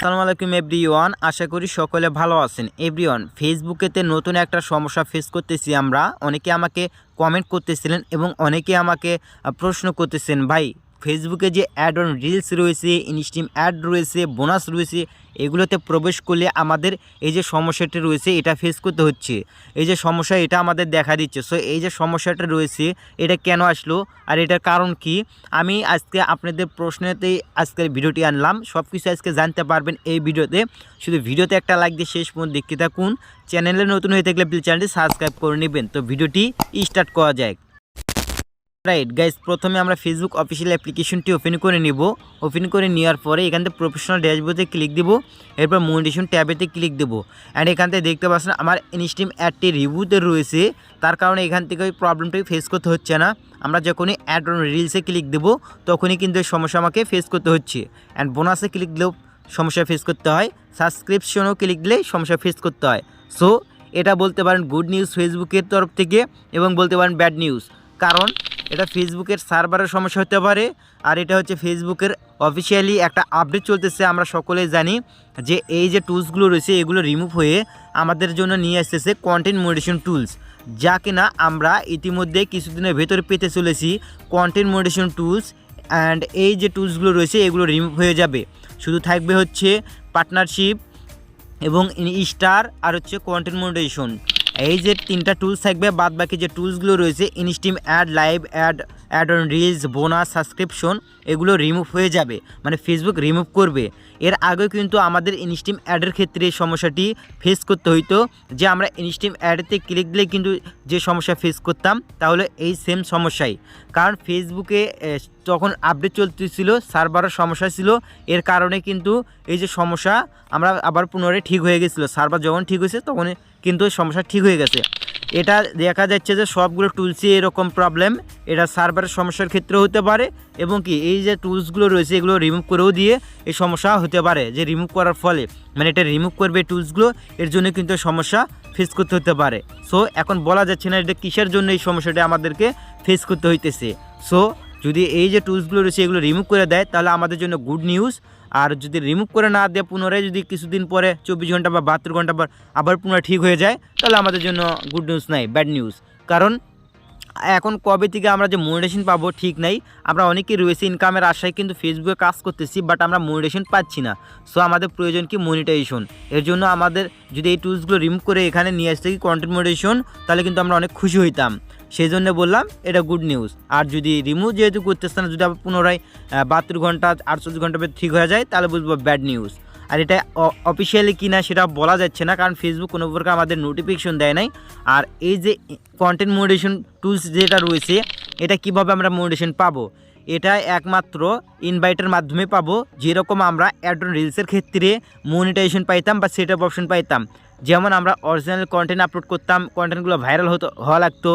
আসসালামু আলাইকুম এভরিওয়ান, আশা করি সকলে ভালো আছেন। এভরিওয়ান, ফেসবুকেতে নতুন একটা সমস্যা ফেস করতেছি আমরা। অনেকে আমাকে কমেন্ট করতেছিলেন এবং অনেকে আমাকে প্রশ্ন করতেছেন, ভাই ফেসবুকে যে অ্যাড অন রিলস রয়েছে ইনস্টিম অ্যাড রয়েছে বোনাস রয়েছে, এগুলোতে প্রবেশ করলে আমাদের এই যে সমস্যাটি রয়েছে, এটা ফেস করতে হচ্ছে। এই যে সমস্যা, এটা আমাদের দেখা দিচ্ছে। সো এই যে সমস্যাটা রয়েছে, এটা কেন আসলো আর এটার কারণ কি? আমি আজকে আপনাদের প্রশ্নেতেই আজকের ভিডিওটি আনলাম। সব কিছু আজকে জানতে পারবেন এই ভিডিওতে। শুধু ভিডিওতে একটা লাইক দিয়ে শেষ পর্যন্ত দেখতে থাকুন। চ্যানেলে নতুন হয়ে থাকলে প্লিজ চ্যানেলটি সাবস্ক্রাইব করে নেবেন। তো ভিডিওটি স্টার্ট করা যায় রাইট গাইজ প্রথমে আমরা ফেসবুক অফিসিয়াল অ্যাপ্লিকেশনটি ওপেন করে নিব। ওপেন করে নেওয়ার পরে এখান থেকে প্রফেশনাল ড্যাশবোর্ডে ক্লিক দিব। এরপর মনিটেশন ট্যাবেতে ক্লিক দেবো। অ্যান্ড এখান থেকে দেখতে পাচ্ছেন আমার ইনস্টিম অ্যাডটি রিভিউতে রয়েছে। তার কারণে এখান থেকে ওই প্রবলেমটাই ফেস করতে হচ্ছে না। আমরা যখনই অ্যাড অন রিলসে ক্লিক দেবো, তখনই কিন্তু এই সমস্যা আমাকে ফেস করতে হচ্ছে। অ্যান্ড বোনাসে ক্লিক দিলেও সমস্যা ফেস করতে হয়। সাবস্ক্রিপশনও ক্লিক দিলে সমস্যা ফেস করতে হয়। সো এটা বলতে পারেন গুড নিউজ ফেসবুকের তরফ থেকে এবং বলতে পারেন ব্যাড নিউজ কারণ এটা ফেসবুকের সার্ভারের সমস্যা হতে পারে, আর এটা হচ্ছে ফেসবুকের অফিসিয়ালি একটা আপডেট চলতেছে, আমরা সকলেই জানি যে এই যে টুলসগুলো রয়েছে, এগুলো রিমুভ হয়ে আমাদের জন্য নিয়ে আসতেছে কন্টেন্ট মডিটেশন টুলস যা কিনা আমরা ইতিমধ্যে কিছুদিনের ভেতরে পেতে চলেছি কন্টেন্ট মডিটেশন টুলস অ্যান্ড এই যে টুলসগুলো রয়েছে, এগুলো রিমুভ হয়ে যাবে। শুধু থাকবে হচ্ছে পার্টনারশিপ এবং স্টার আর হচ্ছে কন্টেন্ট মনিটাইজেশন এই যে তিনটা টুলস থাকবে বাদ বাকি যে টুলসগুলো রয়েছে instream ad live ad ad on reels bonus subscription এগুলো রিমুভ হয়ে যাবে। মানে ফেসবুক রিমুভ করবে। এর আগেও কিন্তু আমাদের ইনস্টিম অ্যাডের ক্ষেত্রে সমস্যাটি ফেস করতে হইতো। যে আমরা ইনস্টিম অ্যাডেতে ক্লিক দিলে কিন্তু যে সমস্যা ফেস করতাম তাহলে এই সেম সমস্যাই। কারণ ফেসবুকে তখন আপডেট চলতেছিল সার্ভারের সমস্যা ছিল। এর কারণে কিন্তু এই যে সমস্যা, আমরা আবার পুনরায় ঠিক হয়ে গেছিল। সার্ভার যখন ঠিক হয়েছে, তখন কিন্তু সমস্যা ঠিক হয়ে গেছে। এটা দেখা যাচ্ছে যে সবগুলো টুলসই এরকম প্রবলেম এটা সার্ভারের সমস্যার ক্ষেত্রে হতে পারে এবং কি এই যে টুলসগুলো রয়েছে, এগুলো রিমুভ করেও দিয়ে এই সমস্যা হতে পারে যে রিমুভ করার ফলে মানে এটা রিমুভ করবে টুলসগুলো এর জন্য কিন্তু সমস্যা ফেস করতে হতে পারে। সো এখন বলা যাচ্ছে না এটা কিসের জন্য এই সমস্যাটা আমাদেরকে ফেস করতে হইতেছে। সো যদি এই যে টুলসগুলো রয়েছে এগুলো রিমুভ করে দেয়, তাহলে আমাদের জন্য গুড নিউজ আর যদি রিমুভ করে না দেয় পুনরায়, যদি কিছুদিন পরে চব্বিশ ঘণ্টা বা বাহাত্তর ঘণ্টা পর আবার পুনরায় ঠিক হয়ে যায়, তাহলে আমাদের জন্য গুড নিউজ নাই ব্যাড নিউজ কারণ এখন কবে থেকে আমরা যে মনিটেশন পাবো ঠিক নাই। আমরা অনেকেই রয়েছে ইনকামের আশায় কিন্তু ফেসবুকে কাজ করতেছি বাট আমরা মনিটেশন পাচ্ছি না। সো আমাদের প্রয়োজন কি মনিটাইজেশন এর জন্য আমাদের যদি এই টুলসগুলো রিমুভ করে এখানে নিয়ে আসতে কি কন্টেন্ট মনিটাইজেশন তাহলে কিন্তু আমরা অনেক খুশি হইতাম। সেই জন্য বললাম, এটা গুড নিউজ আর যদি রিমুভ যেহেতু করতেছে না, যদি আবার পুনরায় বাহাত্তর ঘণ্টা, আটচল্লিশ ঘণ্টা ঠিক হয়ে যায়, তাহলে বুঝব ব্যাড নিউজ আর এটা অফিসিয়ালি কিনা সেটা বলা যাচ্ছে না, কারণ ফেসবুক কোনো প্রকার আমাদের নোটিফিকেশন দেয় নাই। আর এই যে কন্টেন্ট মনিটেশন টুলস যেটা রয়েছে, এটা কীভাবে আমরা মনিটেশন পাবো? এটা একমাত্র ইনভাইটের মাধ্যমে পাবো, যেরকম আমরা অ্যাডন রিলসের ক্ষেত্রে মনিটাইজেশন পাইতাম বা সেট আপ অপশন পাইতাম। যেমন আমরা অরিজিনাল কন্টেন্ট আপলোড করতাম কন্টেন্টগুলো ভাইরাল হতো, হওয়া লাগতো,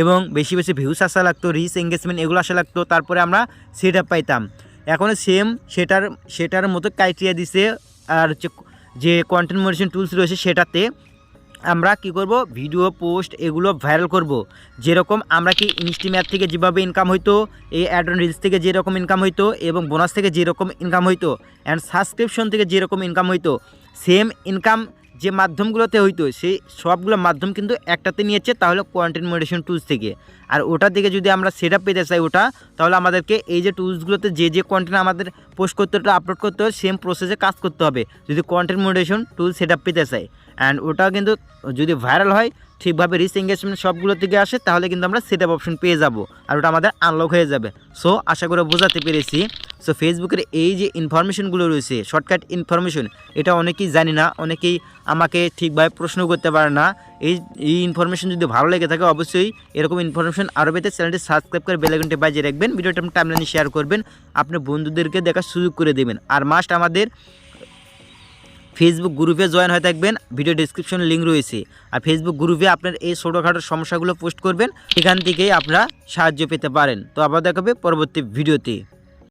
এবং বেশি বেশি ভিউস আসা লাগতো রিচ এঙ্গেজমেন্ট এগুলো আসা লাগতো, তারপরে আমরা সেট আপ পাইতাম। এখন সেম সেটার সেটার মতো ক্রাইটেরিয়া দিছে আর হচ্ছে যে কন্টেন্ট মডিশন টুলস রয়েছে সেটাতে আমরা কি করব? ভিডিও পোস্ট এগুলো ভাইরাল করব। যেরকম আমরা কি ইনস্টিম্যাট থেকে যেভাবে ইনকাম হইতো, এই অ্যাড রিলস থেকে যেরকম ইনকাম হইতো এবং বোনাস থেকে যেরকম ইনকাম হইতো অ্যান্ড সাবস্ক্রিপশন থেকে যেরকম ইনকাম হইতো সেম ইনকাম যে মাধ্যমগুলোতে হইতো, সেই সবগুলো মাধ্যম কিন্তু একটাতে নিয়েছে, তাহলে কোয়ান্টিন মডিটেশন টুলস থেকে। আর ওটা থেকে যদি আমরা সেট পেতে চাই ওটা, তাহলে আমাদেরকে এই যে টুলসগুলোতে যে যে কন্টেন্ট আমাদের পোস্ট করতে হতো আপলোড করতে হবে সেম প্রসেসে কাজ করতে হবে। যদি কন্টেন্ট মডিটেশন টুল সেট পেতে চাই। অ্যান্ড ওটা কিন্তু যদি ভাইরাল হয়, ঠিকভাবে রিচ এঙ্গেজমেন্ট সবগুলো থেকে আসে, তাহলে কিন্তু আমরা সেট আপ অপশন পেয়ে যাব। আর ওটা আমাদের আনলক হয়ে যাবে। সো আশা করে বোঝাতে পেরেছি। সো ফেসবুকের এই যে ইনফরমেশনগুলো রয়েছে শর্টকাট ইনফরমেশন এটা অনেকেই জানি না, অনেকেই আমাকে ঠিকভাবে প্রশ্ন করতে পারে না। এই এই ইনফরমেশন যদি ভালো লেগে থাকে, অবশ্যই এরকম ইনফরমেশন আরও পেতে চ্যানেলটি সাবস্ক্রাইব করে বেলাইকনটি বাজিয়ে রাখবেন। ভিডিওটা আপনি টাইমলাইনে শেয়ার করবেন। আপনার বন্ধুদেরকে দেখার সুযোগ করে দেবেন। আর মাস্ট আমাদের ফেসবুক গ্রুপে জয়েন হয়ে থাকবেন ভিডিও ডিসক্রিপশনে লিঙ্ক রয়েছে। আর ফেসবুক গ্রুপে আপনার এই ছোটোখাটো সমস্যাগুলো পোস্ট করবেন, এখান থেকেই আপনারা সাহায্য পেতে পারেন। তো আবার দেখাবে পরবর্তী ভিডিওতে